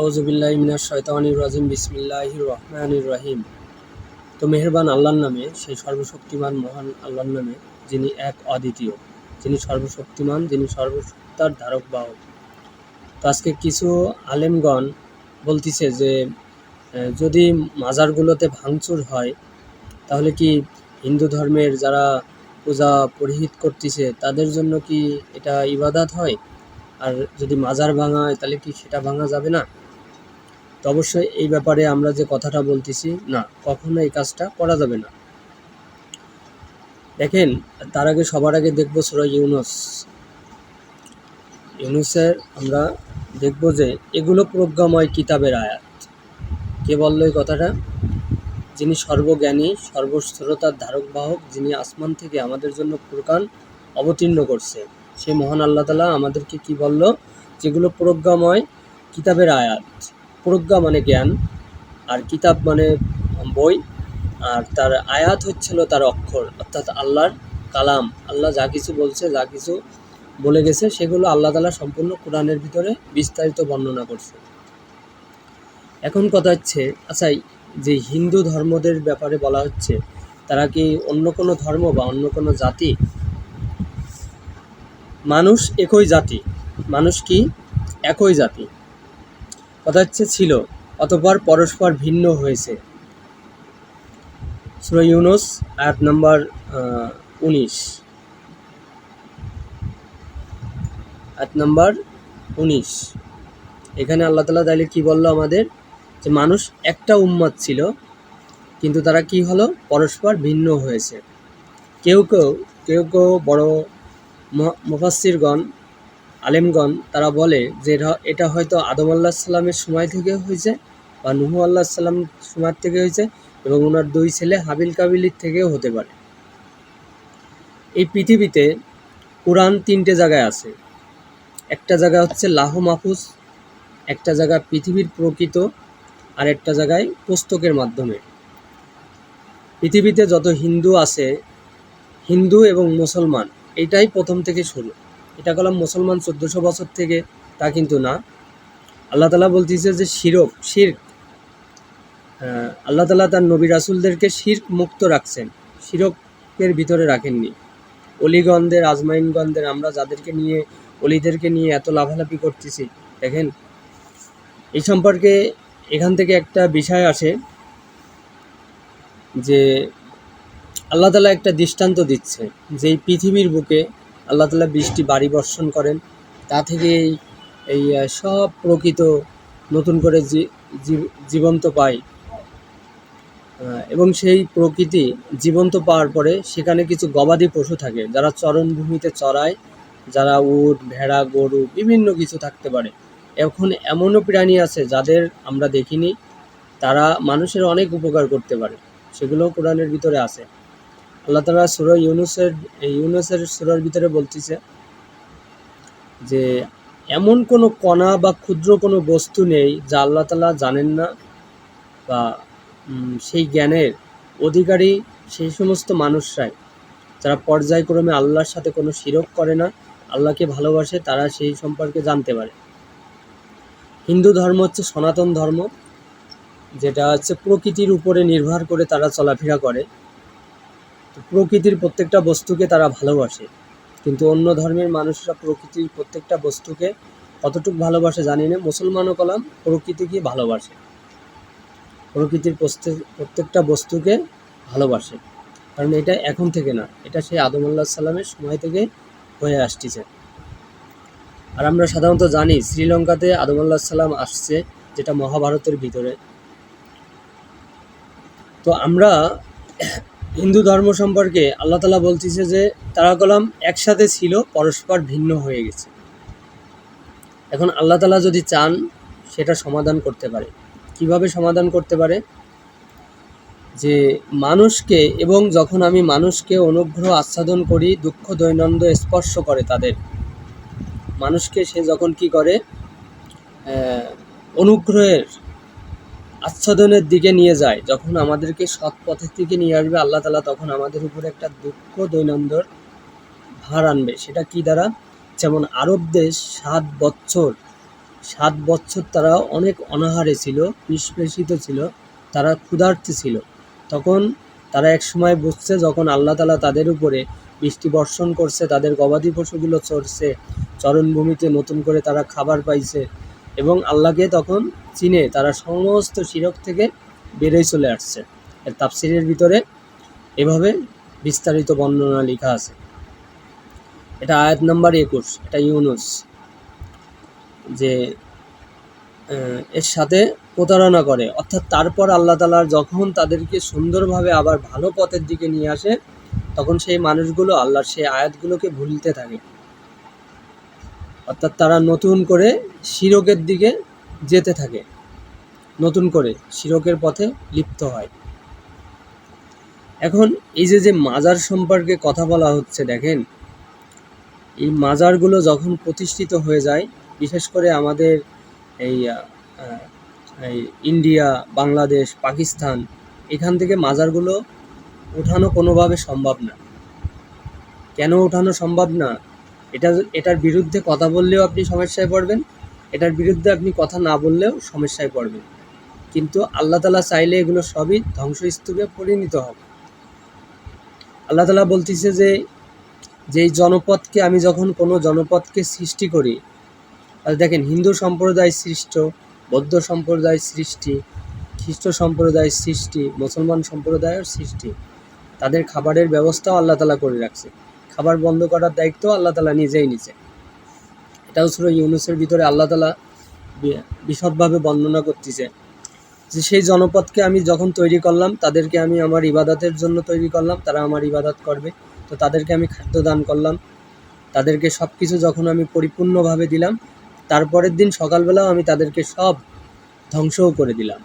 আউজুবিল্লাহ মিনাশ শয়তানির রাজিম, বিসমিল্লাহির রহমানির রহিম। তো মেহেরবান আল্লাহর নামে, সেই সর্বশক্তিমান মহান আল্লাহর নামে, যিনি এক অদ্বিতীয়, যিনি সর্বশক্তিমান, যিনি সর্বসত্তার ধারক বাহক। তো আজকে কিছু আলেমগণ বলতিছে যে যদি মাজারগুলোতে ভাঙচুর হয়, তাহলে কি হিন্দু ধর্মের যারা পূজা পরিহিত করতেছে, তাদের জন্য কি এটা ইবাদাত হয়? আর যদি মাজার ভাঙা হয়, তাহলে কি সেটা ভাঙা যাবে না? তো অবশ্যই এই ব্যাপারে আমরা যে কথাটা বলতেছি না। কখনো এই কাজটা করা যাবে না। দেখেন তার আগে সবার আগে দেখব সুরা ইউনুস। ইউনুসের আমরা দেখব যে এগুলো প্রজ্ঞাময় কিতাবের আয়াত। কে বলল এই কথাটা? যিনি সর্বজ্ঞানী সর্বশ্রোতার ধারক বাহক যিনি আসমান থেকে আমাদের জন্য প্রকান অবতীর্ণ করছে সেই মহান আল্লাহ তালা আমাদেরকে কি বলল? যেগুলো প্রজ্ঞাময় কিতাবের আয়াত। প্রজ্ঞা মানে জ্ঞান, আর কিতাব মানে বই, আর তার আয়াত হচ্ছিল তার অক্ষর, অর্থাৎ আল্লাহর কালাম। আল্লাহ যা কিছু বলছে, যা কিছু বলে গেছে, সেগুলো আল্লাহ তালা সম্পূর্ণ কোরআনের ভিতরে বিস্তারিত বর্ণনা করছে। এখন কথা হচ্ছে আচ্ছা যে হিন্দু ধর্মদের ব্যাপারে বলা হচ্ছে, তারা কি অন্য কোনো ধর্ম বা অন্য কোনো জাতি? মানুষ একই জাতি, মানুষ কি একই জাতি? কথা ছিল, অতপর পরস্পর ভিন্ন হয়েছে। সুরা ইউনুস, আয়াত নাম্বার উনিশ। আয়াত নম্বর, উনিশ। এখানে আল্লাহ তালা তাইলে কি বলল আমাদের? যে মানুষ একটা উম্মাদ ছিল, কিন্তু তারা কি হলো? পরস্পর ভিন্ন হয়েছে। কেউ কেউ কেউ কেউ বড় ম- মুফাসসিরগণ আলেমগণ, তারা বলে যে এটা- হয়তো আদম আল্লাহ সাল্লামের সময় থেকে হয়েছে বা নুহু আল্লাহ সাল্লাম সময় থেকে হয়েছে এবং ওনার দুই ছেলে হাবিল কাবিলির থেকেও হতে পারে। এই পৃথিবীতে কোরআন তিনটে জায়গায় আছে। একটা জায়গা হচ্ছে লাহ মাহফুজ, একটা জায়গা পৃথিবীর প্রকৃত আর একটা জায়গায় পুস্তকের মাধ্যমে। পৃথিবীতে যত হিন্দু আছে, হিন্দু এবং মুসলমান, এটাই প্রথম থেকে শুরু। এটা কলাম মুসলমান চোদ্দোশো বছর থেকে, তা কিন্তু না। আল্লাহ তালা বলতেছে যে শিরক, শির্ক। আল্লাহ তালা তার নবী রাসুলদেরকে শির্ক মুক্ত রাখছেন, শিরকের ভিতরে রাখেননি। অলিগণদের, আজমাইনগণদের, আমরা যাদেরকে নিয়ে, অলিদেরকে নিয়ে এত লাভালাভি করতেছি, দেখেন। এই সম্পর্কে এখান থেকে একটা বিষয় আসে যে, আল্লাহ তালা একটা দৃষ্টান্ত দিচ্ছে যে এই পৃথিবীর বুকে আল্লাহ তালা বৃষ্টি বাড়ি বর্ষণ করেন। তা থেকে এই সব প্রকৃত নতুন করে জীবন্ত পায়। এবং সেই প্রকৃতি জীবন্ত পাওয়ার পরে সেখানে কিছু গবাদি পশু থাকে, যারা চরণভূমিতে চড়ায়, যারা উট, ভেড়া, গরু, বিভিন্ন কিছু থাকতে পারে। এখন এমনও প্রাণী আছে যাদের আমরা দেখিনি, তারা মানুষের অনেক উপকার করতে পারে। সেগুলো কোরআনের ভিতরে আছে। আল্লাহ তালা সুর ইউনুসের ইউনুসের সুরার ভিতরে বলতেছে যে, এমন কোনো কণা বা ক্ষুদ্র কোনো বস্তু নেই যা আল্লাহ তালা জানেন না বা সেই জ্ঞানের অধিকারী সেই সমস্ত মানুষরাই। যারা পর্যায়ক্রমে আল্লাহর সাথে কোনো শিরক করে না, আল্লাহকে ভালোবাসে, তারা সেই সম্পর্কে জানতে পারে। হিন্দু ধর্ম হচ্ছে সনাতন ধর্ম, যেটা হচ্ছে প্রকৃতির উপরে নির্ভর করে তারা চলাফেরা করে। প্রকৃতির প্রত্যেকটা বস্তুকে তারা ভালোবাসে। কিন্তু অন্য ধর্মের মানুষরা প্রকৃতির প্রত্যেকটা বস্তুকে কতটুকু ভালোবাসে জানি না। মুসলমানও কলাম, প্রকৃতিকে ভালোবাসে। প্রকৃতির প্রত্যেকটা বস্তুকে ভালোবাসে। কারণ এটা এখন থেকে না, এটা সেই আদম আল্লাহ সাল্লামের সময় থেকে হয়ে আসতেছে আর আমরা সাধারণত জানি, শ্রীলঙ্কাতে আদম আল্লাহ সাল্লাম আসছে যেটা মহাভারতের ভিতরে। তো আমরা হিন্দু ধর্ম সম্পর্কে আল্লাহ তালা বলতেছে যে, তারা কলাম একসাথে ছিল, পরস্পর ভিন্ন হয়ে গেছে। এখন আল্লাহ তালা যদি চান, সেটা সমাধান করতে পারে। কীভাবে সমাধান করতে পারে? যে, মানুষকে এবং যখন আমি মানুষকে অনুগ্রহ আচ্ছাদন করি, দুঃখ দৈনন্দ স্পর্শ করে তাদের, মানুষকে সে যখন কি করে? অনুগ্রহের আচ্ছাদনের দিকে নিয়ে যায়। যখন আমাদেরকে সৎ পথের দিকে নিয়ে আসবে আল্লাহ তালা তখন আমাদের উপরে একটা দুঃখ দৈনন্দর ভার আনবে। সেটা কি দ্বারা? যেমন আরব দেশ সাত বছর সাত বছর তারা অনেক অনাহারে ছিল নিষ্পেষিত ছিল, তারা ক্ষুধার্ত ছিল। তখন তারা এক সময় বুঝছে, যখন আল্লাহ তালা তাদের উপরে বৃষ্টি বর্ষণ করছে, তাদের গবাদি পশুগুলো চড়ছে চরণভূমিতে নতুন করে তারা খাবার পাইছে এবং আল্লাহকে তখন চিনে তারা সমস্ত শিরক থেকে বেরোয় চলে আসছে। এর তাফসিরের ভিতরে এভাবে বিস্তারিত বর্ণনা লেখা আছে। এটা আয়াত নাম্বার একুশ, এটা ইউনুস যে এর সাথে প্রতারণা করে। অর্থাৎ তারপর আল্লাহ তালার যখন তাদেরকে সুন্দরভাবে আবার ভালো পথের দিকে নিয়ে আসে, তখন সেই মানুষগুলো আল্লাহর সেই আয়াতগুলোকে ভুলতে থাকে। অর্থাৎ তারা নতুন করে শিরকের দিকে যেতে থাকে। নতুন করে শিরকের পথে লিপ্ত হয়। এখন এই যে যে মাজার সম্পর্কে কথা বলা হচ্ছে, দেখেন, এই মাজারগুলো যখন প্রতিষ্ঠিত হয়ে যায়, বিশেষ করে আমাদের এই এই ইন্ডিয়া, বাংলাদেশ, পাকিস্তান, এখান থেকে মাজারগুলো ওঠানো কোনোভাবে সম্ভব না। কেন ওঠানো সম্ভব না? এটা এটার বিরুদ্ধে কথা বললেও আপনি সমস্যায় পড়বেন, এটার বিরুদ্ধে আপনি কথা না বললেও সমস্যায় পড়বেন। কিন্তু আল্লাহ তালা চাইলে এগুলো সবই ধ্বংসস্তূপে পরিণত হবে আল্লাহ তালা বলতেছে যে, যেই জনপদকে আমি যখন কোনো জনপদকে সৃষ্টি করি দেখেন হিন্দু সম্প্রদায় সৃষ্ট, বৌদ্ধ সম্প্রদায় সৃষ্টি, খ্রিস্ট সম্প্রদায় সৃষ্টি, মুসলমান সম্প্রদায়ের সৃষ্টি, তাদের খাবারের ব্যবস্থাও আল্লাহ তালা করে রাখছে। খাবার বন্ধ করার দায়িত্ব আল্লাহ তালা নিজেই নিছে। এটাও ছিল ইউনুসের ভিতরে আল্লাহ তালা বিশদভাবে বর্ণনা করতেছে যে সেই জনপদকে আমি যখন তৈরি করলাম, তাদেরকে আমি আমার ইবাদতের জন্য তৈরি করলাম, তারা আমার ইবাদত করবে। তো তাদেরকে আমি খাদ্য দান করলাম। তাদেরকে সব কিছু যখন আমি পরিপূর্ণভাবে দিলাম, তারপরের দিন সকালবেলাও আমি তাদেরকে সব ধ্বংসও করে দিলাম।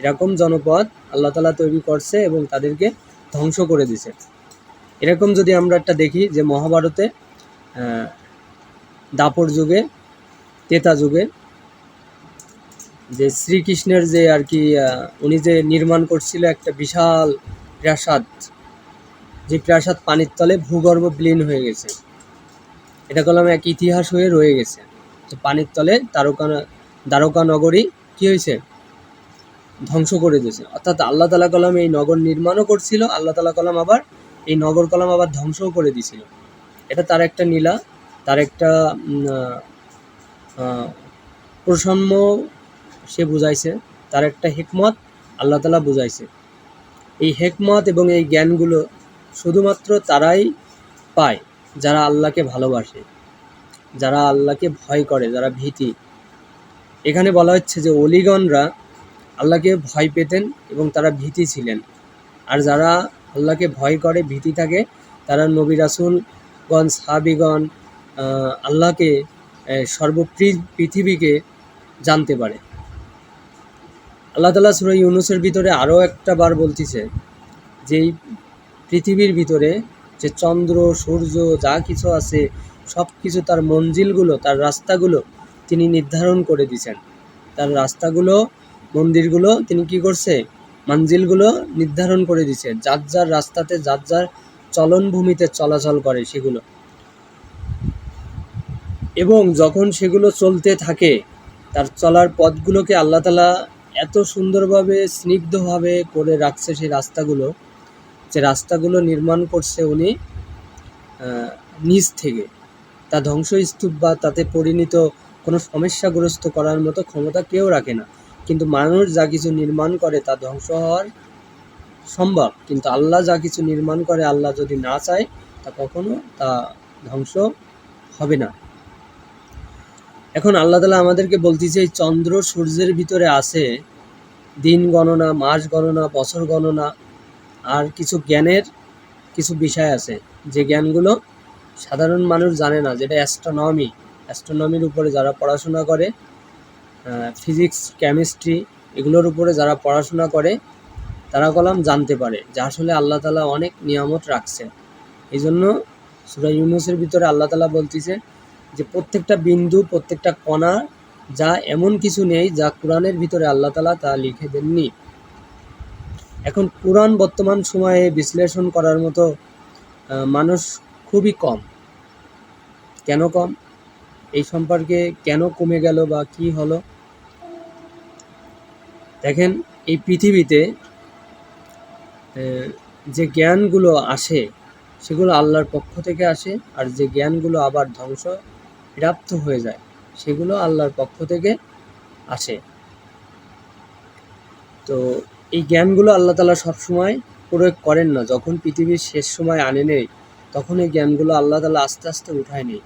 এরকম জনপদ আল্লাহ তালা তৈরি করছে এবং তাদেরকে ধ্বংস করে দিছে। এরকম যদি আমরা একটা দেখি যে মহাভারতে দাপর যুগে, তেতা যুগে, যে শ্রীকৃষ্ণের যে আর কি উনি যে নির্মাণ করছিল একটা বিশাল প্রাসাদ, যে প্রাসাদ পানির তলে ভূগর্ভ বিলীন হয়ে গেছে। এটা কলম এক ইতিহাস হয়ে রয়ে গেছে। তো পানির তলে তারকা, দ্বারকা নগরী কি হয়েছে? ধ্বংস করে দিয়েছে। অর্থাৎ আল্লাহ তালা কলাম এই নগর নির্মাণও করছিল, আল্লাহ তালা কলাম আবার এই নগর কলাম আবার ধ্বংসও করে দিয়েছিল। এটা তার একটা নীলা, তার একটা প্রসন্ন সে বুঝাইছে, তার একটা হেকমত আল্লাহ তালা বুঝাইছে। এই হেকমত এবং এই জ্ঞানগুলো শুধুমাত্র তারাই পায় যারা আল্লাহকে ভালোবাসে, যারা আল্লাহকে ভয় করে, যারা ভীতি। এখানে বলা হচ্ছে যে অলিগণরা আল্লাহকে ভয় পেতেন এবং তারা ভীতি ছিলেন। আর যারা আল্লাহকে ভয় করে, ভীতি থাকে, তারা নবী রাসুলগণ, সাহাবিগণ আল্লাহকে সর্বপ্রি, পৃথিবীকে জানতে পারে। আল্লাহ তালা সুরা ইউনুসের ভিতরে আরও একটা বার বলতেছে যে পৃথিবীর ভিতরে যে চন্দ্র, সূর্য যা কিছু আছে সব কিছু তার মঞ্জিলগুলো, তার রাস্তাগুলো তিনি নির্ধারণ করে দিয়েছেন তার রাস্তাগুলো, মন্দিরগুলো তিনি কি করছে? মঞ্জিলগুলো নির্ধারণ করে দিছে যার যার রাস্তাতে, যার যার চলনভূমিতে চলাচল করে সেগুলো। এবং যখন সেগুলো চলতে থাকে, তার চলার পথগুলোকে আল্লাহ তালা এত সুন্দরভাবে, স্নিগ্ধভাবে করে রাখছে সেই রাস্তাগুলো, যে রাস্তাগুলো নির্মাণ করছে উনি নিচ থেকে। তা ধ্বংসস্তূপ বা তাতে পরিণত কোনো সমস্যাগ্রস্ত করার মতো ক্ষমতা কেউ রাখে না। কিন্তু মানুষ যা কিছু নির্মাণ করে তা ধ্বংস হওয়ার সম্ভব। কিন্তু আল্লাহ যা কিছু নির্মাণ করে, আল্লাহ যদি না চায়, তা কখনো তা ধ্বংস হবে না। এখন আল্লাহ তালা আমাদেরকে বলতেছে, এই চন্দ্র সূর্যের ভিতরে আছে দিন গণনা, মাস গণনা, বছর গণনা, আর কিছু জ্ঞানের কিছু বিষয় আছে। যে জ্ঞানগুলো সাধারণ মানুষ জানে না, যেটা অ্যাস্ট্রোনমি অ্যাস্ট্রোনমির উপরে যারা পড়াশোনা করে ফিজিক্স কেমিস্ট্রি এগুলোর উপরে যারা পড়াশোনা করে, তারা কলাম জানতে পারে যে আসলে আল্লাহ তালা অনেক নিয়ামত রাখছে এই জন্য সুরা ইউনুসের ভিতরে আল্লাহ তালা বলতেছে যে প্রত্যেকটা বিন্দু, প্রত্যেকটা কণা যা এমন কিছু নেই যা কোরআনের ভিতরে আল্লাহ তালা তা লিখে দেননি। এখন কোরআন বর্তমান সময়ে বিশ্লেষণ করার মতো মানুষ খুবই কম। কেন কম? এই সম্পর্কে কেন কমে গেল বা কি হলো? দেখেন, এই পৃথিবীতে যে জ্ঞানগুলো আসে, সেগুলো আল্লাহর পক্ষ থেকে আসে, আর যে জ্ঞানগুলো আবার ধ্বংস, প্রাপ্ত হয়ে যায়, সেগুলো আল্লাহর পক্ষ থেকে আসে। তো, এই জ্ঞানগুলো আল্লাহ তালা সবসময় প্রয়োগ করেন না। যখন পৃথিবীর শেষ সময় আনে নেই তখন এই জ্ঞানগুলো আল্লাহ তালা আস্তে আস্তে উঠায় নেই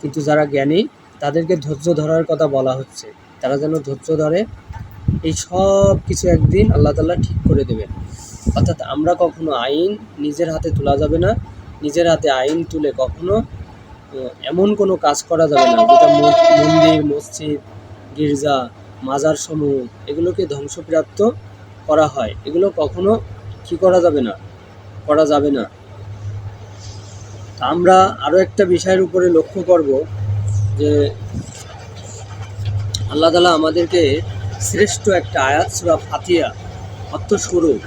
কিন্তু যারা জ্ঞানী, তাদেরকে ধৈর্য ধরার কথা বলা হচ্ছে। তারা যেন ধৈর্য ধরে এই সব কিছু একদিন আল্লাহ তালা ঠিক করে দেবেন। অর্থাৎ আমরা কখনো আইন নিজের হাতে তোলা যাবে না, নিজের হাতে আইন তুলে কখনো এমন কোনো কাজ করা যাবে না যেটা মন্দির, মসজিদ, গির্জা, মাজার সমূহ, এগুলোকে ধ্বংসপ্রাপ্ত করা হয়। এগুলো কখনো কি করা যাবে না? করা যাবে না। আমরা আরও একটা বিষয়ের উপরে লক্ষ্য করব যে আল্লাহ তালা আমাদেরকে শ্রেষ্ঠ একটা আয়াত, সুরা ফাতিয়া অর্থ স্বরূপ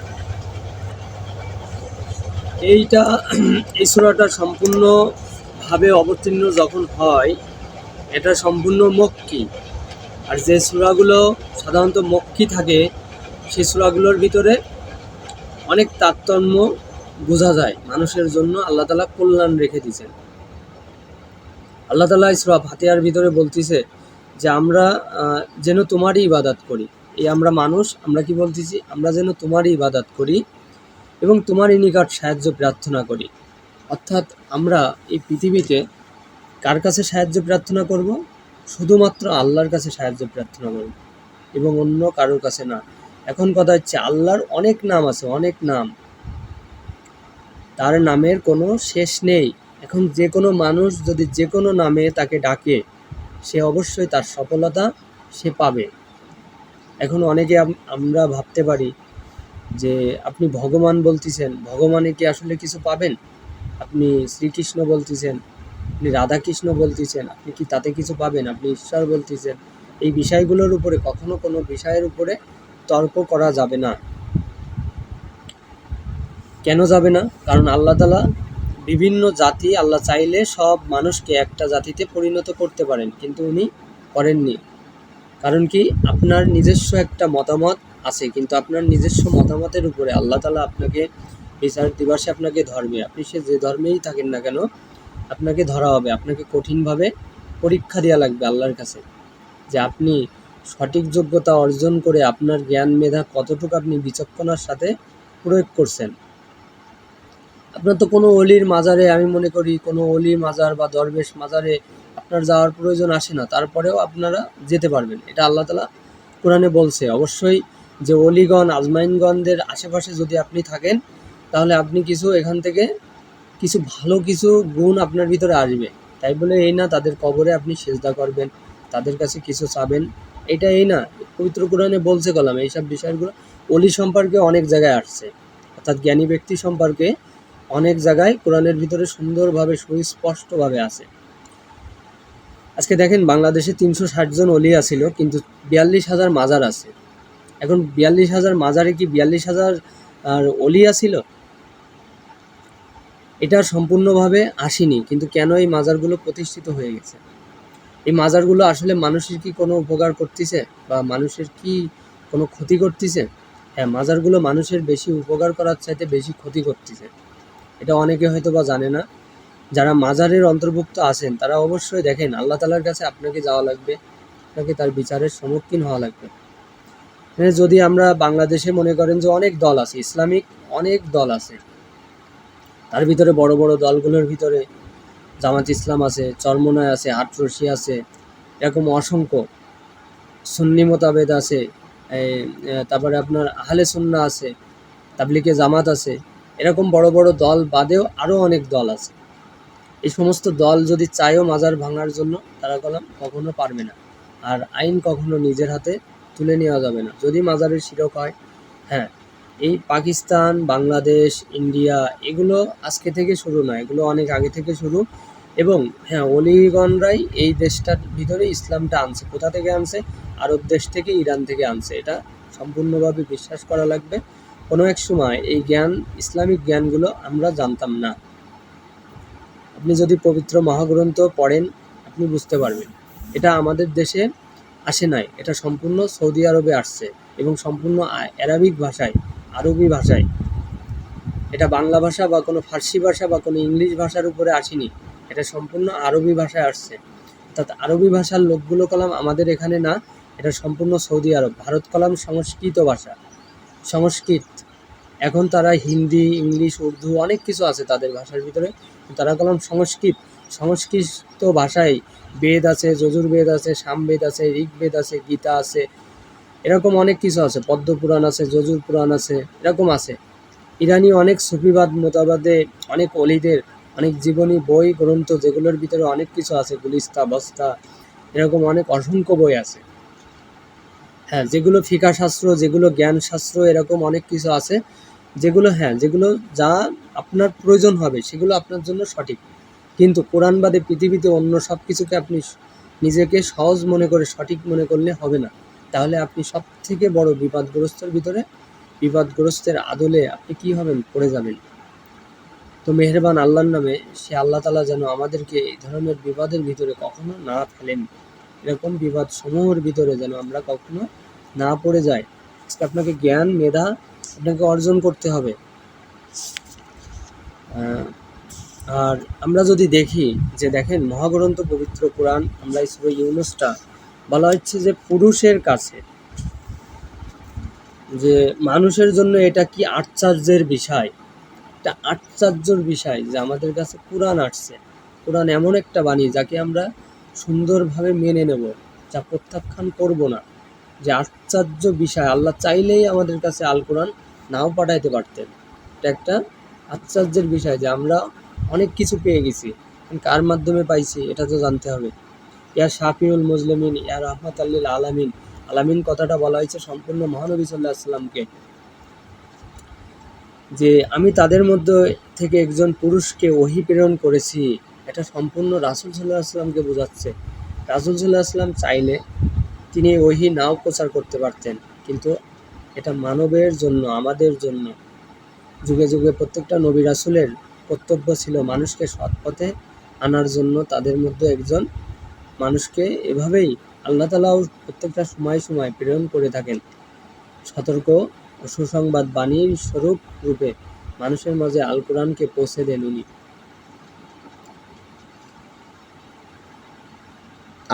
এইটা, এই সুরাটা সম্পূর্ণভাবে অবতীর্ণ যখন হয়, এটা সম্পূর্ণ মক্কি। আর যে সুরাগুলো সাধারণত মক্কি থাকে, সেই সুরাগুলোর ভিতরে অনেক তারতম্য বোঝা যায়। মানুষের জন্য আল্লাহ তালা কল্যাণ রেখে দিয়েছেন। আল্লাহ তালা এই সুরা ফাতিহার ভিতরে বলতেছে যে আমরা যেন তোমারই ইবাদত করি। এই আমরা মানুষ, আমরা কি বলতেছি? আমরা যেন তোমারই ইবাদত করি এবং তোমারই নিকট সাহায্য প্রার্থনা করি। অর্থাৎ আমরা এই পৃথিবীতে কার কাছে সাহায্য প্রার্থনা করব? শুধুমাত্র আল্লাহর কাছে সাহায্য প্রার্থনা করব এবং অন্য কারোর কাছে না। এখন কথা হচ্ছে, আল্লাহর অনেক নাম আছে, অনেক নাম। তার নামের কোনো শেষ নেই। এখন যে কোনো মানুষ যদি যে কোনো নামে তাকে ডাকে সে অবশ্যই তার সফলতা সে পাবে। এখন অনেকে আমরা ভাবতে পারি যে, আপনি ভগবান বলতেছেন, ভগবানে কি আসলে কিছু পাবেন? আপনি শ্রীকৃষ্ণ বলতেছেন, আপনি রাধাকৃষ্ণ বলতেছেন, আপনি কি তাতে কিছু পাবেন? আপনি ঈশ্বর বলতেছেন। এই বিষয়গুলোর উপরে, কখনো কোনো বিষয়ের উপরে তর্ক করা যাবে না। কেন যাবে না? কারণ আল্লাহ তালা বিভিন্ন জাতি আল্লাহ চাইলে সব মানুষকে একটা জাতিতে পরিণত করতে পারেন, কিন্তু উনি করেননি। কারণ কি? আপনার নিজস্ব একটা মতামত আছে, কিন্তু আপনার নিজস্ব মতামতের উপরে আল্লাহ তালা আপনাকে বিচার দিবসে আপনাকে ধর্মে, আপনি সে যে ধর্মেই থাকেন না কেন, আপনাকে ধরা হবে, আপনাকে কঠিনভাবে পরীক্ষা দেওয়া লাগবে আল্লাহর কাছে। যে আপনি সঠিক যোগ্যতা অর্জন করে আপনার জ্ঞান, মেধা কতটুকু আপনি বিচক্ষণার সাথে প্রয়োগ করছেন আপনার তো কোনো অলির মাজারে, আমি মনে করি কোনো অলি মাজার বা দরবেশ মাজারে আপনার যাওয়ার প্রয়োজন আসে না। তারপরেও আপনারা যেতে পারবেন। এটা আল্লাহ তালা কোরআনে বলছে। অবশ্যই যে অলিগণ, আজমাইনগণদের আশেপাশে যদি আপনি থাকেন, তাহলে আপনি কিছু এখান থেকে কিছু ভালো কিছু গুণ আপনার ভিতরে আসবে। তাই বলে এই না, তাদের কবরে আপনি সেজদা করবেন, তাদের কাছে কিছু চাবেন। এটা এই না, পবিত্র কোরআনে বলছে কলাম, এইসব বিষয়গুলো অলি সম্পর্কে অনেক জায়গায় আসছে। অর্থাৎ জ্ঞানী ব্যক্তি সম্পর্কে অনেক জায়গায় কোরআনের ভিতরে সুন্দরভাবে, সুস্পষ্টভাবে আছে। আজকে দেখেন বাংলাদেশে তিনশো ষাট জন অলিয়া ছিল কিন্তু বিয়াল্লিশ হাজার মাজার আছে। এখন বিয়াল্লিশ হাজার মাজারে কি বিয়াল্লিশ হাজার অলিয়া ছিল এটা সম্পূর্ণভাবে আসেনি, কিন্তু কেন এই মাজারগুলো প্রতিষ্ঠিত হয়ে গেছে? এই মাজারগুলো আসলে মানুষের কি কোনো উপকার করতেছে, বা মানুষের কি কোনো ক্ষতি করতেছে? হ্যাঁ মাজারগুলো মানুষের বেশি উপকার করার চাইতে বেশি ক্ষতি করতেছে। এটা অনেকে হয়তো বা জানে না। যারা মাজারের অন্তর্ভুক্ত আছেন, তারা অবশ্যই দেখেন, আল্লাহ তালার কাছে আপনাকে যাওয়া লাগবে, আপনাকে তার বিচারের সম্মুখীন হওয়া লাগবে। এখানে যদি আমরা বাংলাদেশে মনে করেন যে অনেক দল আছে, ইসলামিক অনেক দল আছে, তার ভিতরে বড় বড় দলগুলোর ভিতরে জামাত ইসলাম আছে চরমনায় আছে আটরশি আছে, এরকম অসংখ্য সুন্নি মোতাবেদ আছে তারপরে আপনার আহলে সুন্না আছে তাবলিকে জামাত আছে এরকম বড় বড় দল বাদেও আরও অনেক দল আছে। এই সমস্ত দল যদি চায়ও মাজার ভাঙার জন্য, তারা কলাম কখনো পারবে না। আর আইন কখনো নিজের হাতে তুলে নেওয়া যাবে না। যদি মাজারের শিরক হয় হ্যাঁ এই পাকিস্তান, বাংলাদেশ, ইন্ডিয়া, এগুলো আজকে থেকে শুরু না এগুলো অনেক আগে থেকে শুরু। এবং হ্যাঁ অলিগণরাই এই দেশটার ভিতরে ইসলামটা আনছে, কোথা থেকে আনছে? আরব দেশ থেকে, ইরান থেকে আনছে। এটা সম্পূর্ণভাবে বিশ্বাস করা লাগবে। কোনো এক সময় এই জ্ঞান, ইসলামিক জ্ঞানগুলো আমরা জানতাম না। আপনি যদি পবিত্র মহাগ্রন্থ পড়েন, আপনি বুঝতে পারবেন। এটা আমাদের দেশে আসে নাই। এটা সম্পূর্ণ সৌদি আরবে আসছে এবং সম্পূর্ণ অ্যারাবিক ভাষায়, আরবি ভাষায়। এটা বাংলা ভাষা বা কোনো ফার্সি ভাষা বা কোনো ইংলিশ ভাষার উপরে আসেনি। এটা সম্পূর্ণ আরবি ভাষায় আসছে। অর্থাৎ আরবি ভাষার লোকগুলো কলাম আমাদের এখানে না, এটা সম্পূর্ণ Saudi Arab, Bharat column Sanskrit ভাষা। সংস্কৃত। এখন তারা হিন্দি, ইংলিশ, উর্দু অনেক কিছু আছে তাদের ভাষার ভিতরে। তারা কলাম সংস্কৃত। সংস্কৃত ভাষায় বেদ আছে, যজুর্বেদ আছে, সামবেদ আছে, ঋগ্বেদ আছে, গীতা আছে, এরকম অনেক কিছু আছে। পদ্ম পুরাণ আছে, যজুর পুরাণ আছে, এরকম আছে। ইরানি অনেক সুফিবাদ, মতবাদে অনেক অলিদের, অনেক জীবনী, বই, গ্রন্থ যেগুলোর ভিতরে অনেক কিছু আছে। গুলিস্তা, বস্তা, এরকম অনেক অসংখ্য বই আছে। হ্যাঁ যেগুলো ফিকা শাস্ত্র যেগুলো জ্ঞান শাস্ত্র এরকম অনেক কিছু আছে। যেগুলো হ্যাঁ যেগুলো যা আপনার প্রয়োজন হবে, সেগুলো আপনার জন্য সঠিক। কিন্তু কোরআন বাদে পৃথিবীতে অন্য সব কিছুকে আপনি নিজেকে সহজ মনে করে, সঠিক মনে করলে হবে না। তাহলে আপনি সব থেকে বড় বিপদগ্রস্তের ভিতরে, বিপদগ্রস্তের আদলে আপনি কি হবেন, পড়ে যাবেন। তো মেহেরবান আল্লাহর নামে সে আল্লাহ তালা যেন আমাদেরকে এই ধরনের বিপদের ভিতরে কখনো না ফেলেন। এরকম বিপদ সমূহের ভিতরে যেন আমরা কখনো না পড়ে যায়। আজকে আপনাকে জ্ঞান, মেধা আপনাকে অর্জন করতে হবে। আর আমরা যদি দেখি যে দেখেন, মহাগ্রন্থ পবিত্র কোরআন, আমরা এই সুরা ইউনুসটা বলা হচ্ছে যে পুরুষের কাছে। যে মানুষের জন্য এটা কি আশ্চর্যের বিষয়? একটা আশ্চর্যর বিষয় যে আমাদের কাছে কোরআন আসছে। কোরআন এমন একটা বাণী যাকে আমরা সুন্দরভাবে মেনে নেব, যা প্রত্যাখ্যান করব না। যে আশ্চর্য বিষয়, আল্লাহ চাইলেই আমাদের কাছে আল কোরআন নাও পাঠাইতে পারতেন। এটা একটা আশ্চর্যের বিষয় যে আমরা অনেক কিছু পেয়ে গেছি। কার মাধ্যমে পাইছি, এটা তো জানতে হবে। ইয়া শাফিউল মুজলিমিন, ইয়া রহমত আল্লিল আলামিন। আলামিন কথাটা বলা হয়েছে সম্পূর্ণ মহানবী সাল্লাহ আসলামকে যে আমি তাদের মধ্যে থেকে একজন পুরুষকে ওহি প্রেরণ করেছি, এটা সম্পূর্ণ রাসুল সাল্লাহ আসলামকে বোঝাচ্ছে। রাসুল সাল্লাহ আসলাম চাইলে তিনি ওহি নাও প্রচার করতে পারতেন। কিন্তু এটা মানবের জন্য, আমাদের জন্য। যুগে যুগে প্রত্যেকটা নবী রাসুলের কর্তব্য ছিল মানুষকে সৎ পথে আনার জন্য। তাদের মধ্যে একজন মানুষকে এভাবেই আল্লাহ তালাও প্রত্যেকটা সময় সময় প্রেরণ করে থাকেন। সতর্ক ও সুসংবাদ বাণীর স্বরূপ রূপে মানুষের মাঝে আল কোরআনকে পৌঁছে দেন উনি।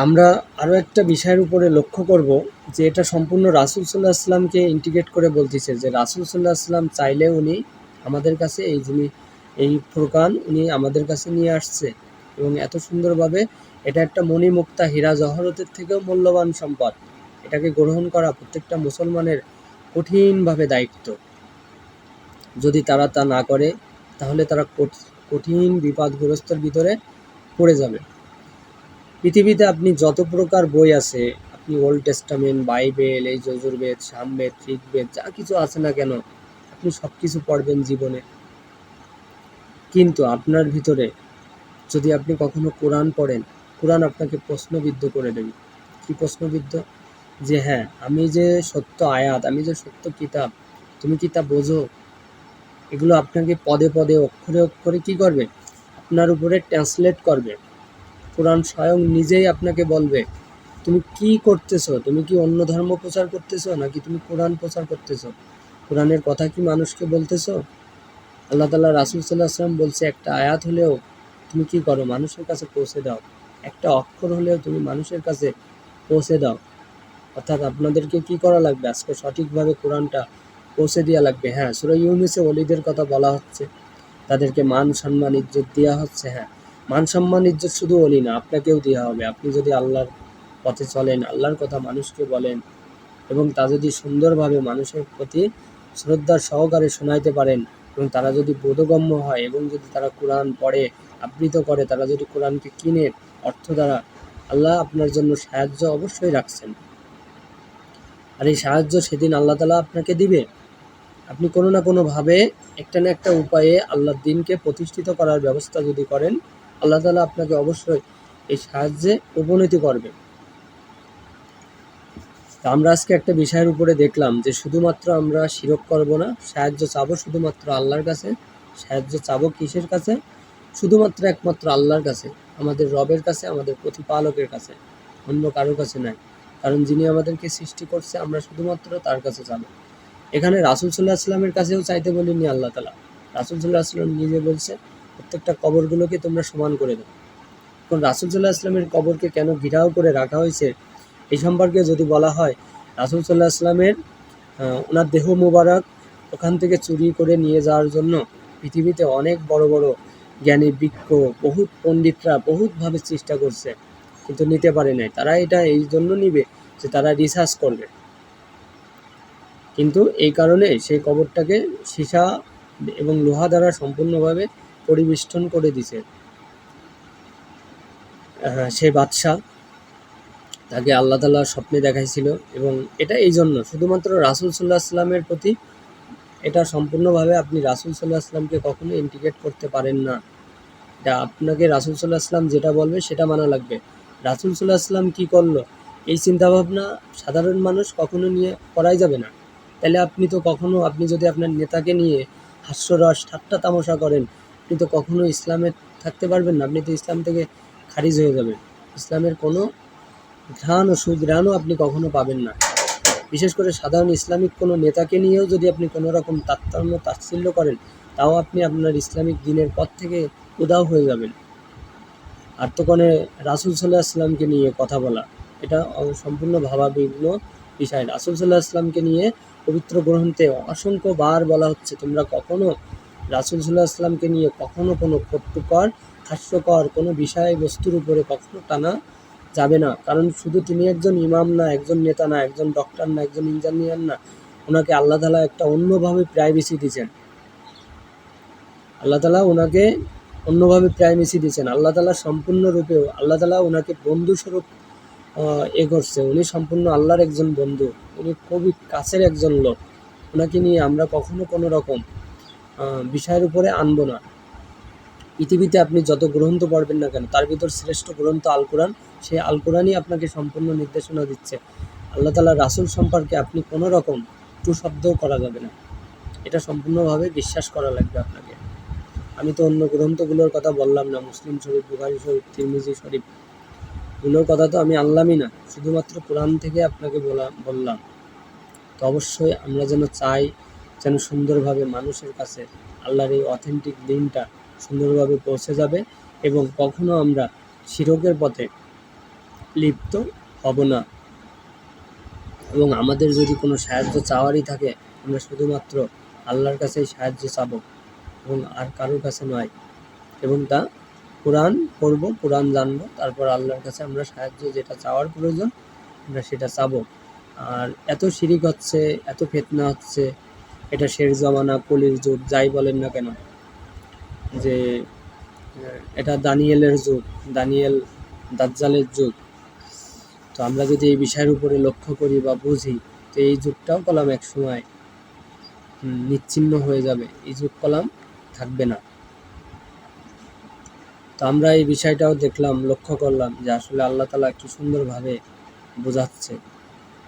আমরা আরও একটা বিষয়ের উপরে লক্ষ্য করব যে এটা সম্পূর্ণ রাসুল সাল্লাহ আসলামকে ইন্টিগ্রেট করে বলতেছে যে রাসুল সাল্লাহ আসলাম চাইলে উনি আমাদের কাছে এই যিনি এই ফুরকান উনি আমাদের কাছে নিয়ে আসছে এবং এত সুন্দরভাবে এটা একটা মণিমুক্তা হীরা জহরতের থেকেও মূল্যবান সম্পদ। এটাকে গ্রহণ করা প্রত্যেকটা মুসলমানের কঠিনভাবে দায়িত্ব। যদি তারা তা না করে, তাহলে তারা কঠিন বিপদগ্রস্তের ভিতরে পড়ে যাবে। পৃথিবীতে আপনি যত প্রকার বই আছে, আপনি ওল্ড টেস্টামেন্ট বাইবেল এই যজুর্বেদ সামবেদ ঋগ্বেদ, যা কিছু আছে না কেন, আপনি সব কিছু পড়বেন জীবনে। কিন্তু আপনার ভিতরে যদি আপনি কখনো কোরআন পড়েন, কোরআন আপনাকে প্রশ্নবিদ্ধ করে দেবে। কি প্রশ্নবিদ্ধ? যে হ্যাঁ আমি যে সত্য আয়াত, আমি যে সত্য কিতাব, তুমি কি তা বোঝো? এগুলো আপনাকে পদে পদে অক্ষরে অক্ষরে কি করবে? আপনার উপরে ট্রান্সলেট করবে। কোরআন স্বয়ং নিজেই আপনাকে বলবে, তুমি কি করতেছো? তুমি কি অন্য ধর্ম প্রচার করতেছো নাকি তুমি কোরআন প্রচার করতেছো? কোরআনের কথা কি মানুষকে বলতেছো? আল্লাহ তালা রাসুল সাল্লাহ আসলাম বলছে, একটা আয়াত হলেও তুমি কি করো? মানুষের কাছে পৌঁছে দাও। একটা অক্ষর হলেও তুমি মানুষের কাছে পৌঁছে দাও। অর্থাৎ আপনাদেরকে কি করা লাগবে? আজকে সঠিকভাবে কোরআনটা পৌঁছে দেওয়া লাগবে। হ্যাঁ সুরা ইউনিসে অলিদের কথা বলা হচ্ছে। তাদেরকে মান সম্মান ইজ্জত দেওয়া হচ্ছে। হ্যাঁ মান সম্মান ইজ্জত শুধু অলি না, আপনাকেও দেওয়া হবে। আপনি যদি আল্লাহর পথে চলেন, আল্লাহর কথা মানুষকে বলেন এবং তা যদি সুন্দরভাবে মানুষের প্রতি শ্রদ্ধার সহকারে শোনাইতে পারেন এবং তারা যদি বোধগম্য হয় এবং যদি তারা কোরআন পড়ে, আবৃত করে, তারা যদি কোরআনকে কিনে, অর্থ দ্বারা আল্লাহ আপনার জন্য সাহায্য অবশ্যই রাখছেন। আর এই সাহায্য সেদিন আল্লাহ তালা আপনাকে দিবে। আপনি কোনো না কোনোভাবে একটা না একটা উপায়ে আল্লাহর দিনকে প্রতিষ্ঠিত করার ব্যবস্থা যদি করেন আল্লাহ তালা আপনাকে অবশ্যই এই সাহায্যে উপনীতি করবে আমরা আজকে একটা বিষয়ের উপরে দেখলাম যে শুধুমাত্র আমরা শিরক করব না, সাহায্য চাবো শুধুমাত্র আল্লাহর কাছে, সাহায্য চাবো কিসের কাছে? শুধুমাত্র একমাত্র আল্লাহর কাছে, আমাদের রবের কাছে, আমাদের প্রতিপালকের কাছে, অন্য কারোর কাছে নাই কারণ যিনি আমাদেরকে সৃষ্টি করছে, আমরা শুধুমাত্র তার কাছে যাব এখানে রাসুল সাল্লাহ আসলামের কাছেও চাইতে বলিনি আল্লাহ তালা রাসুল সাল্লাহ আসলাম নিজে বলছে প্রত্যেকটা কবরগুলোকে তোমরা সমান করে দাও। এখন রাসুল সাল্লাহ আসলামের কবরকে কেন ঘিরাও করে রাখা হয়েছে, এই সম্পর্কে যদি বলা হয়, রাসুল সাল্লাহ আসলামের ওনার দেহ মোবারক ওখান থেকে চুরি করে নিয়ে যাওয়ার জন্য পৃথিবীতে অনেক বড় বড় জ্ঞানী, বিজ্ঞ, বহুত পণ্ডিতরা বহুতভাবে চেষ্টা করছে, কিন্তু নিতে পারে নাই। তারা এটা এই জন্য নিবে যে তারা রিসার্চ করবে। কিন্তু এই কারণে সেই কবরটাকে সীসা এবং লোহা দ্বারা সম্পূর্ণভাবে পরিবেষ্টন করে দিছে। সেই বাদশাহ তাকে আল্লাহ তালা স্বপ্নে দেখাইছিল এবং এটা এই জন্য শুধুমাত্র রাসুল সাল্লাহ আসলামের প্রতি এটা সম্পূর্ণভাবে আপনি রাসুল সাল্লাহ আসলামকে কখনো ইন্টিগ্রেট করতে পারেন না। এটা আপনাকে রাসুল সাল্লাহ আসলাম যেটা বলবে সেটা মানা লাগবে। রাসুল সাল্লাহ আসলাম কী করল? এই চিন্তাভাবনা সাধারণ মানুষ কখনো নিয়ে করাই যাবে না। তাহলে আপনি তো কখনো, আপনি যদি আপনার নেতাকে নিয়ে হাস্যরস, ঠাট্টা তামাশা করেন আপনি তো কখনো ইসলামে থাকতে পারবেন না, আপনি তো ইসলাম থেকে খারিজ হয়ে যাবেন। ইসলামের কোনো ঘ্রাণ ও সুঘ্রাণও আপনি কখনো পাবেন না। বিশেষ করে সাধারণ ইসলামিক কোনো নেতাকে নিয়েও যদি আপনি কোনো রকম তাৎপর্য তাচ্ছিল্য করেন, তাও আপনি আপনার ইসলামিক দিনের পথ থেকে উদাও হয়ে যাবেন। আর তো কোনে রাসুল সাল্লাহ আসলামকে নিয়ে কথা বলা, এটা সম্পূর্ণ ভাবাবিঘ্ন বিষয়। রাসুল সাল্লাহ আসলামকে নিয়ে পবিত্র গ্রন্থে অসংখ্য বার বলা হচ্ছে, তোমরা কখনো রাসুল সাল্লাহ আসলামকে নিয়ে কখনো কোনো কটুকর হাস্যকর কোনো বিষয়বস্তুর উপরে কখনো টানা যাবে না। কারণ শুধু তিনি একজন ইমাম না, একজন নেতা না, একজন ডক্টর না, একজন ইঞ্জিনিয়ার না, ওনাকে আল্লাহ তালা একটা অন্যভাবে প্রাইভেসি দিয়েছেন। আল্লাহ তালা ওনাকে অন্যভাবে প্রাইমেসি দিয়েছেন। আল্লাহ তালা সম্পূর্ণরূপেও, আল্লাহ তালা ওনাকে বন্ধুস্বরূপ এ করছে। উনি সম্পূর্ণ আল্লাহর একজন বন্ধু। উনি খুবই কাছের একজন লোক। ওনাকে নিয়ে আমরা কখনো কোনো রকম বিষয়ের উপরে আনব না। পৃথিবীতে আপনি যত গ্রন্থ পড়বেন না কেন, তার ভিতর শ্রেষ্ঠ গ্রন্থ আল কোরআন, সেই আল কোরআনই আপনাকে সম্পূর্ণ নির্দেশনা দিচ্ছে। আল্লাহ তালা রাসুল সম্পর্কে আপনি কোনো রকম টু শব্দও করা যাবে না। এটা সম্পূর্ণভাবে বিশ্বাস করা লাগবে আপনাকে। আমি তো অন্য গ্রন্থগুলোর কথা বললাম না, মুসলিম শরীফ, বুখারি শরীফ, তিরমিজি শরীফ। গুলোর কথা তো আমি আনলামই না, শুধুমাত্র কোরআন থেকে আপনাকে বলা, বললাম। তো অবশ্যই আমরা যেন চাই যেন সুন্দরভাবে মানুষের কাছে আল্লাহর এই অথেন্টিক দিনটা সুন্দরভাবে পৌঁছে যাবে এবং কখনো আমরা শিরকের পথে লিপ্ত হব না। এবং আমাদের যদি কোনো সাহায্য চাওয়ারই থাকে, আমরা শুধুমাত্র আল্লাহর কাছেই সাহায্য চাবো এবং আর কারোর কাছে নয়। এবং তা কোরআন পড়ব, কোরআন জানব, তারপর আল্লাহর কাছে আমরা সাহায্য যেটা চাওয়ার প্রয়োজন, আমরা সেটা চাবো। আর এত শিরিক হচ্ছে, এত ফেতনা হচ্ছে এটা শের জমানা কলির যুগ যাই বলেন না কেন, যে, এটা দানিয়েলের যুগ দানিয়েল দাজ্জালের যুগ তো আমরা যদি এই বিষয়ের উপরে লক্ষ্য করি বা বুঝি, তো এই যুগটাও কলাম এক সময় নিচ্ছিন্ন হয়ে যাবে। এই যুগ কলাম থাকবে না। তো আমরা এই বিষয়টাও দেখলাম, লক্ষ্য করলাম যে আসলে আল্লাহ তালা কি সুন্দরভাবে বোঝাচ্ছে।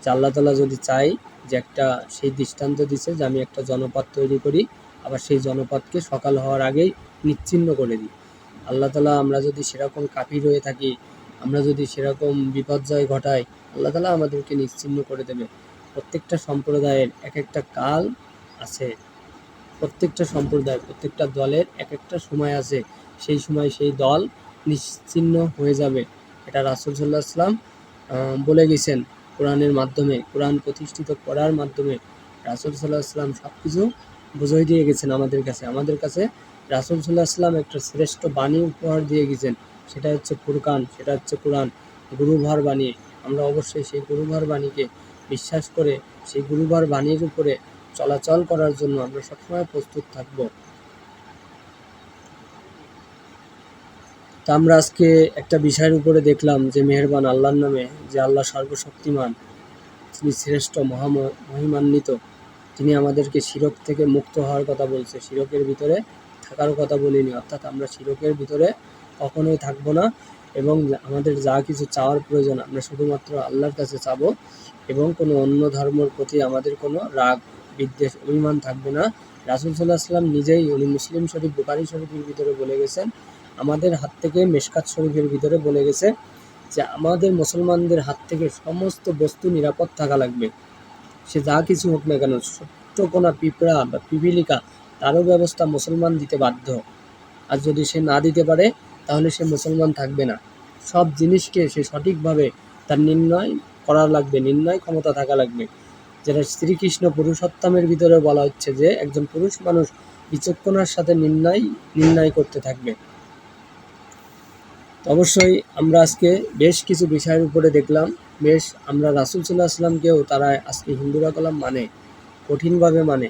যে আল্লাহ তালা যদি চাই যে একটা সেই দৃষ্টান্ত দিছে যে আমি একটা জনপদ তৈরি করি, আবার সেই জনপদকে সকাল হওয়ার আগেই নিচ্ছিন্ন করে দিই। আল্লাহ তালা আমরা যদি সেরকম কাফির হয়ে থাকি, আমরা যদি সেরকম বিপর্যয় ঘটাই, আল্লাহ তালা আমাদেরকে নিশ্চিন্ন করে দেবে। প্রত্যেকটা সম্প্রদায়ের এক একটা কাল আছে, প্রত্যেকটা সম্প্রদায়, প্রত্যেকটা দলের এক একটা সময় আছে, সেই সময় সেই দল নিশ্চিন্ন হয়ে যাবে। এটা রাসুল সাল্লাহ আসলাম বলে গেছেন। কোরআনের মাধ্যমে, কোরআন প্রতিষ্ঠিত করার মাধ্যমে রাসুল সাল্লাহ আসলাম সব কিছু বুঝিয়ে দিয়ে গেছেন আমাদের কাছে। আমাদের কাছে রাসুল সাল্লাহ আসলাম একটা শ্রেষ্ঠ বাণী উপহার দিয়ে গেছেন। সেটা হচ্ছে ফুরকান সেটা হচ্ছে কোরআন, গুরুভার বাণী। আমরা অবশ্যই সেই গুরুভার বাণীকে বিশ্বাস করে, সেই গুরুভার বাণীর উপরে চলাচল করার জন্য আমরা সবসময় প্রস্তুত থাকব। আমরা আজকে একটা বিষয়ের উপরে দেখলাম যে মেহেরবান আল্লাহর নামে যে আল্লাহ সর্বশক্তিমান তিনি শ্রেষ্ঠ মহাম, মহিমান্বিত, তিনি আমাদেরকে শিরক থেকে মুক্ত হওয়ার কথা বলছে। শিরকের ভিতরে থাকার কথা বলিনি, অর্থাৎ আমরা শিরকের ভিতরে কখনোই থাকব না এবং আমাদের যা কিছু চাওয়ার প্রয়োজন আমরা শুধুমাত্র আল্লাহর কাছে চাবো এবং কোনো অন্য ধর্মের প্রতি আমাদের কোনো রাগ, বিদ্বেষ, অভিমান থাকবে না। রাসুল সাল্লাহ আসলাম নিজেই উনি মুসলিম শরীফ, বুখারি শরীফের ভিতরে বলে গেছেন আমাদের হাত থেকে মেশকাত শরীফের ভিতরে বলে গেছে যে আমাদের মুসলমানদের হাত থেকে সমস্ত বস্তু নিরাপদ থাকা লাগবে। সে যা কিছু হোক না কেন, ছোট্ট কোনো পিঁপড়া বা পিপিলিকা, তারও ব্যবস্থা মুসলমান দিতে বাধ্য। আর যদি সে না দিতে পারে, তাহলে সে মুসলমান থাকবে না। সব জিনিসকে সে সঠিকভাবে তার নির্ণয় করা লাগবে, নির্ণয় ক্ষমতা থাকা লাগবে। যেটা শ্রীকৃষ্ণ পুরুষোত্তমের ভিতরে বলা হচ্ছে যে, একজন পুরুষ মানুষ বিচক্ষণার সাথে নির্ণয় নির্ণয় করতে থাকবে। তো অবশ্যই আমরা আজকে বেশ কিছু বিষয়ের উপরে দেখলাম। বেশ আমরা রাসুল সাল্লাহ আসলামকেও তারা আজকে হিন্দুরা কলাম মানে কঠিনভাবে মানে।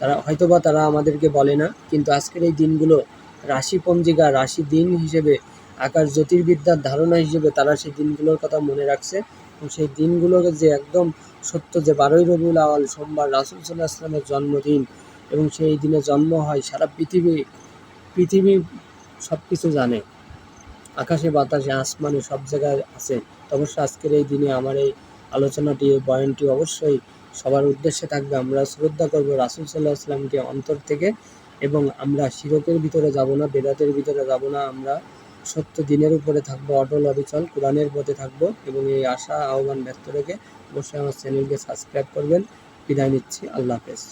তারা হয়তোবা তারা আমাদেরকে বলে না, কিন্তু আজকের এই দিনগুলো রাশি পঞ্জিকা, রাশি দিন হিসেবে, আকাশ জ্যোতির্বিদ্যার ধারণা হিসেবে তারা সেই দিনগুলোর কথা মনে রাখছে। এবং সেই দিনগুলোকে যে একদম সত্য যে বারোই রবিউল আওয়াল সোমবার রাসুল সাল্লাহ আসলামের জন্মদিন এবং সেই দিনে জন্ম হয় সারা পৃথিবী পৃথিবী সব কিছু জানে। আকাশে বাতাসে, আসমানে সব জায়গায় আছে। তো অবশ্যই আজকের এই দিনে আমার এই আলোচনাটি বয়ানটি অবশ্যই সবার উদ্দেশ্যে থাকবে। আমরা শ্রদ্ধা করব রাসুল সাল্লাহ আসলামকে অন্তর থেকে এবং আমরা শিরকের ভিতরে যাব না, বেদাতের ভিতরে যাব না। আমরা সত্য দিনের উপরে থাকব, অটল, অবিচল, কোরআনের পথে থাকব এবং এই আশা, আহ্বান ব্যক্ত রেখে অবশ্যই আমার চ্যানেলকে সাবস্ক্রাইব করবেন। বিদায় নিচ্ছি। আল্লাহ হাফেজ।